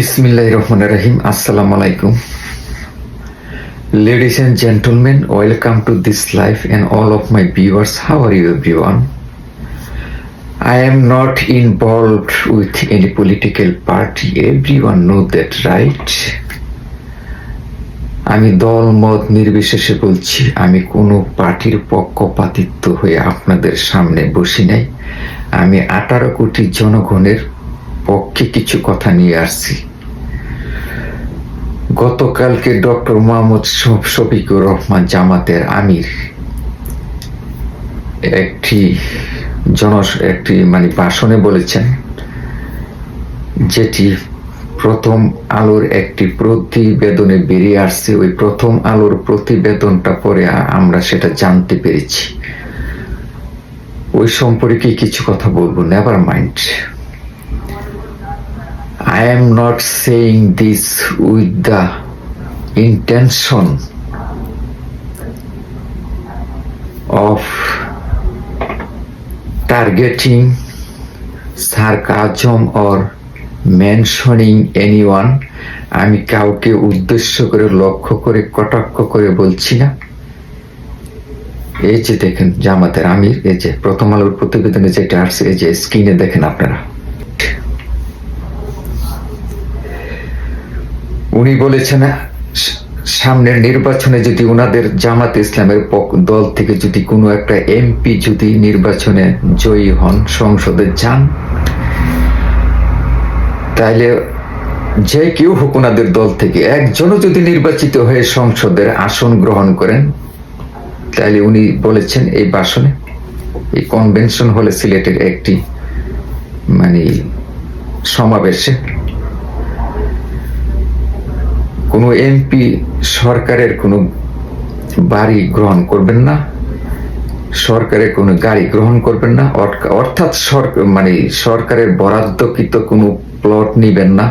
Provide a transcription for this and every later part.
রহমান রহিম আসসালাম আলাইকুম ladies and gentleman welcome to this life and all of my viewers how are you one I am not with any political party every one know that right আমি দল, মত নির্বিশেষে বলছি, আমি কোনো পার্টির পক্ষপাতিত্ব হয়ে আপনাদের সামনে বসি নাই। আমি আঠারো কোটি জনগণের পক্ষে কিছু কথা নিয়ে আসছি। গতকালকে ডক্টর মোহাম্মদ শফিকুর রহমান জামাতের আমির। একটি জন একটি মানে ভাষণে বলেছেন যেটি প্রথম আলোর একটি প্রতিবেদনে বেরিয়ে আসছে। ওই প্রথম আলোর প্রতিবেদনটা পরে আমরা সেটা জানতে পেরেছি। ওই সম্পর্কে কিছু কথা বলব। Never mind I am not saying this with the intention of targeting sarcasm or mentioning anyone, আমি কাউকে উদ্দেশ্য করে, লক্ষ্য করে, কটাক্ষ করে বলছি না। এই যে দেখেন জামাতের আমির, এই যে প্রথম আলোর প্রতিবেদনে যেটা আসছে, এই যে স্ক্রিনে দেখেন আপনারা। উনি বলেছেন সামনের নির্বাচনে যদি ওনাদের জামাত ইসলামের দল থেকে যদি কোনো একটা এমপি যদি নির্বাচনে জয়ী হন, সংসদে যান তাহলে যে কেউ হোক ওনাদের দল থেকে, একজনও যদি নির্বাচিত হয়ে সংসদের আসন গ্রহণ করেন তাহলে উনি বলেছেন এই বাসনে এই কনভেনশন হলে সিলেটের একটি মানে সমাবেশে কোনো এমপি সরকারের কোনো বাড়ি গ্রহণ করবেন না সরকারের কোনো গাড়ি গ্রহণ করবেন না অর্থাৎ সরকার মানে সরকারের বরাদ্দকৃত কোনো প্লট নিবেন না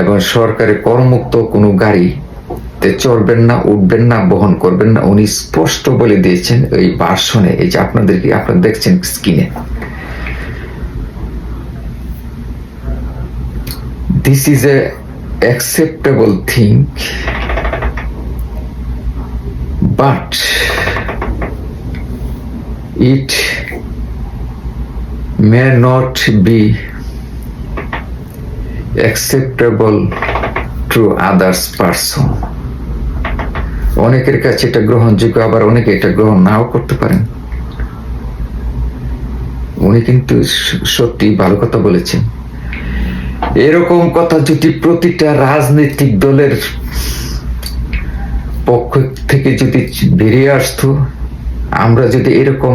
এবং সরকারের করমুক্ত কোনো গাড়ি চড়বেন না, উঠবেন না, বহন করবেন না। উনি স্পষ্ট বলে দিয়েছেন এই ভাষণে, এই যে আপনাদেরকে আপনারা দেখছেন স্ক্রিনে this is a acceptable thing but it may not be acceptable to others person অনেকের কাছে এটা গ্রহণযোগ্য আবার অনেকে এটা গ্রহণ নাও করতে পারেন উনি কিন্তু সত্যি ভালো কথা বলেছেন এরকম কথা যদি প্রতিটা রাজনৈতিক দলের পক্ষ থেকে যদি বেরিয়ে আসতো, আমরা যদি এরকম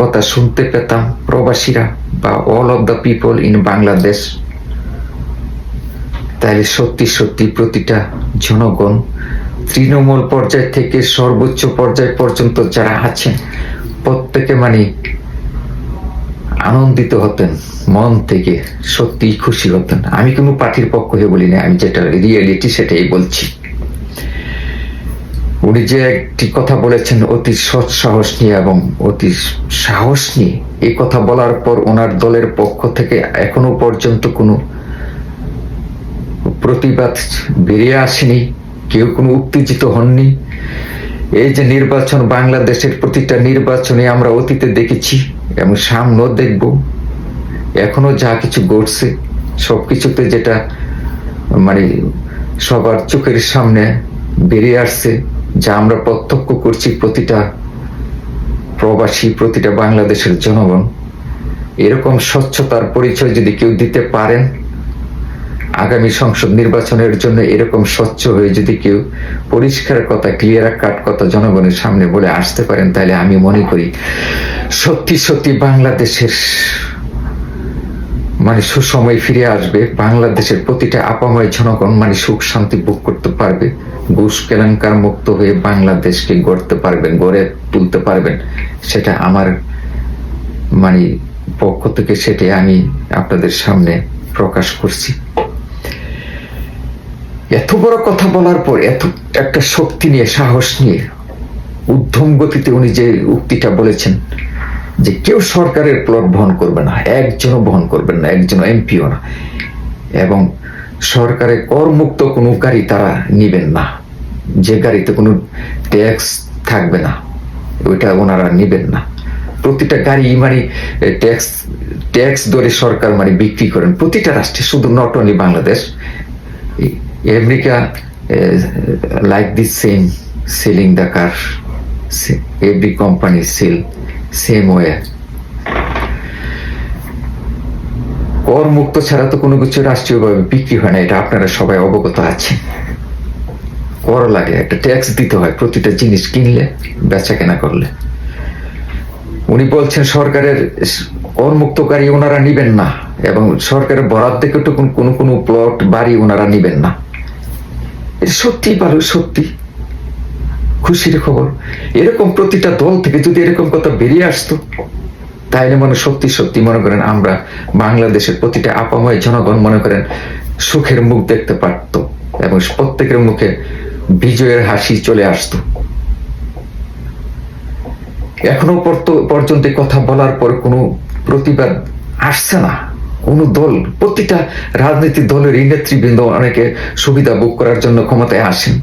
কথা শুনতে পেতাম, প্রবাসীরা বা all of the people in Bangladesh তাহলে সত্যি সত্যি প্রতিটা জনগণ তৃণমূল পর্যায় থেকে সর্বোচ্চ পর্যায় পর্যন্ত যারা আছেন, প্রত্যেকে মানে আনন্দিত হতেন, মন থেকে সত্যি খুশি হতেন। আমি কোনো পার্টির পক্ষ হয়ে বলি না আমি যেটা রিয়েলিটি সেটাই বলছি। উনি যে একটি কথা বলেছেন, অতি সৎ সাহস নিয়ে এবং অতি সাহস নিয়ে এই কথা বলার পর ওনার দলের পক্ষ থেকে এখনও পর্যন্ত কোনো প্রতিবাদ বেরিয়ে আসেনি, কেউ কোনো উত্তেজিত হননি। এই যে নির্বাচন, বাংলাদেশের প্রতিটা নির্বাচনে আমরা অতীতে দেখেছি। এবং সামনেও দেখব। এখনও যা কিছু ঘটছে, সবকিছুতে যেটা মানে সবার চোখের সামনে বেরিয়ে আসছে, যা আমরা প্রত্যক্ষ করছি প্রতিটা প্রবাসী, প্রতিটা বাংলাদেশের জনগণ। এরকম স্বচ্ছতার পরিচয় যদি কেউ দিতে পারেন আগামী সংসদ নির্বাচনের জন্য এরকম স্বচ্ছ হয়ে যদি কেউ পরিষ্কার কথা ক্লিয়ার কাট কথা জনগণের সামনে বলে আসতে পারেন, তাহলে আমি মনে করি সত্যি সত্যি বাংলাদেশের মানে সুসময় ফিরে আসবে। বাংলাদেশের প্রতিটা আপাময় জনগণ মানে সুখ শান্তি ভোগ করতে পারবে। ঘুষ, কেলেঙ্কার মুক্ত হয়ে বাংলাদেশকে গড়তে পারবেন, গড়ে তুলতে পারবেন। সেটা আমার মানে পক্ষ থেকে সেটাই আমি আপনাদের সামনে প্রকাশ করছি। এত বড় কথা বলার পর এত একটা শক্তি নিয়ে, সাহস নিয়ে, উদ্ধম গতিতে উনি যে উক্তিটা বলেছেন যে কেউ সরকারের প্লট বহন করবে না, একজনও বহন করবেন না একজন এমপিও না, এবং সরকারের করমুক্ত কোনো গাড়ি তারা নিবেন না, যে গাড়িতে কোনো ট্যাক্স থাকবে না, ওইটা ওনারা নিবেন না। প্রতিটা গাড়ি মানে ট্যাক্স ট্যাক্স দরে সরকার মানে বিক্রি করেন, প্রতিটা রাষ্ট্রে, শুধু not only Bangladesh America like this same selling the car every company sell same way কর মুক্ত ছাড়া তো কোনো কিছু রাষ্ট্রীয়ভাবে বিক্রি হয় না এটা আপনারা সবাই অবগত আছেন কর লাগে একটা ট্যাক্স দিতে হয় প্রতিটা জিনিস কিনলে বেচা কেনা করলে উনি বলছেন সরকারের করমুক্ত গাড়ি ওনারা নিবেন না এবং সরকারের বরাদ থেকে তো কোনো কোনো প্লট বাড়ি ওনারা নিবেন না এটা ভালো সত্যি। খুশির খবর। এরকম প্রতিটা দল থেকে যদি এরকম কথা বেরিয়ে আসতো তাইলে মনে সত্যি সত্যি মনে করেন আমরা বাংলাদেশের প্রতিটা আপাময় জনগণ মনে করেন সুখের মুখ দেখতে পারত এবং প্রত্যেকের মুখে বিজয়ের হাসি চলে আসতো। এখনও পর্যন্ত কথা বলার পর কোনো প্রতিবাদ আসছে না। কোন দল, প্রতিটা রাজনৈতিক দলের এই নেতৃবৃন্দ অনেকে সুবিধা ভোগ করার জন্য ক্ষমতায় আসেন।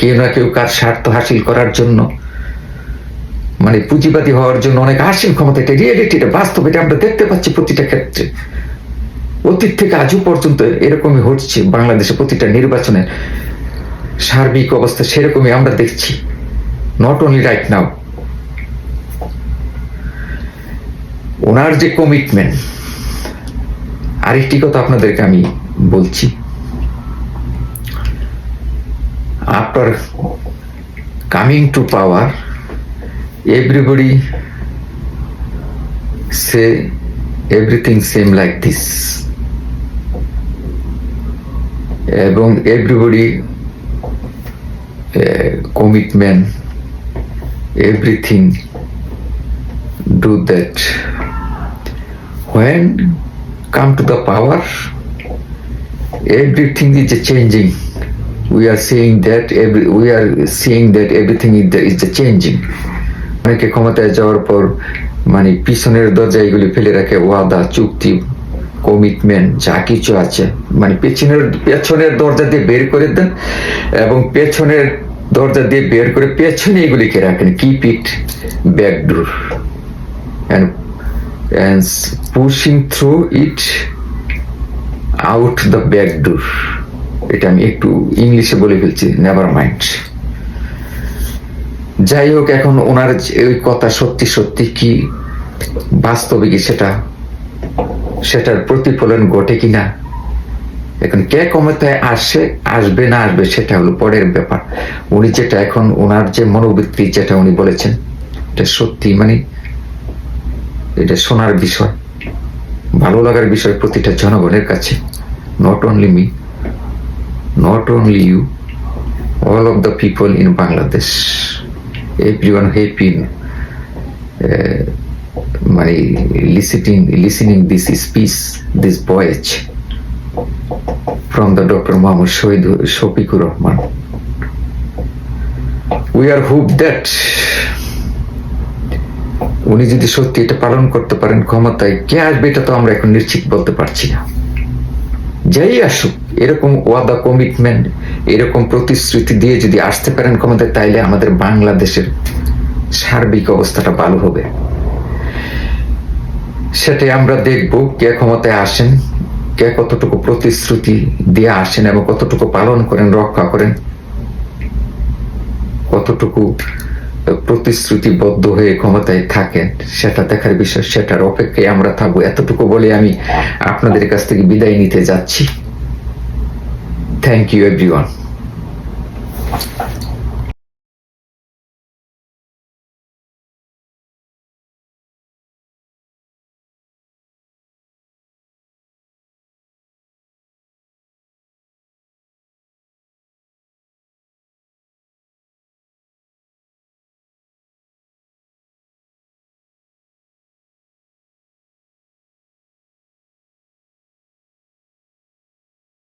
কেউ না কেউ কার স্বার্থ হাসিল করার জন্য। মানে পুঁজিবাদী হওয়ার জন্য অনেক আসেন ক্ষমতা এটা রিয়েলিটি এটা বাস্তব, এটা আমরা দেখতে পাচ্ছি প্রতিটা ক্ষেত্রে। অতীত থেকে আজও পর্যন্ত এরকমই হচ্ছে বাংলাদেশে প্রতিটা নির্বাচনে সার্বিক অবস্থা সেরকমই আমরা দেখছি। নট অনলি রাইট নাও ওনার যে কমিটমেন্ট আরেকটি কথা আপনাদেরকে আমি বলছি। After coming to power everybody say everything same like this এবং everybody commitment everything do that when come to the power everything is changing. We are saying that every we are seeing that everything is, is changing. অনেকে ক্ষমতায় যাওয়ার পর মানে পিছনের দরজা এগুলি ফেলে রাখে ওয়াদা চুক্তি কমিটমেন্ট যা কিছু আছে। মানে পেছনের পেছনের দরজা দিয়ে বের করে দেন এবং পেছনের দরজা দিয়ে বের করে পেছনে এগুলিকে রাখেন। Keep it backdoor and and pushing through it out the backdoor এটা আমি একটু ইংলিশে বলে ফেলছি নেভার মাইন্ড যাই হোক, এখন ওনার ওই কথা সত্যি সত্যি কি বাস্তবে কি সেটা, সেটার প্রতিফলন ঘটে কিনা এখন কে ক্ষমতায় আসে, আসবে না আসবে সেটা হলো পরের ব্যাপার। উনি যেটা এখন ওনার যে মনোবৃত্তি যেটা উনি বলেছেন, এটা সত্যি মানে এটা শোনার বিষয়। ভালো লাগার বিষয় প্রতিটা জনগণের কাছে। Not only me not only you all of the people in Bangladesh every one in মানে listening listening this speech this voice from the doctor Mohammad Shahid Shafiqur Rahman we are hope that উনি যদি সত্যি এটা পালন করতে পারেন ক্ষমতায়, কে আসবে এটা তো আমরা এখন নিশ্চিত বলতে পারছি না। যাই আসুক, এরকম ওয়াদা কমিটমেন্ট এরকম প্রতিশ্রুতি দিয়ে যদি আসতে পারেন ক্ষমতায়, তাইলে আমাদের বাংলাদেশের সার্বিক অবস্থাটা ভালো হবে। সেটাই আমরা দেখব কে ক্ষমতায় আসেন, কে কতটুকু প্রতিশ্রুতি দিয়ে আসেন এবং কতটুকু পালন করেন, রক্ষা করেন, কতটুকু প্রতিশ্রুতিবদ্ধ হয়ে ক্ষমতায় থাকেন, সেটা দেখার বিষয়, সেটার অপেক্ষায় আমরা থাকব। এতটুকু বলে আমি আপনাদের কাছ থেকে বিদায় নিতে যাচ্ছি। Thank you everyone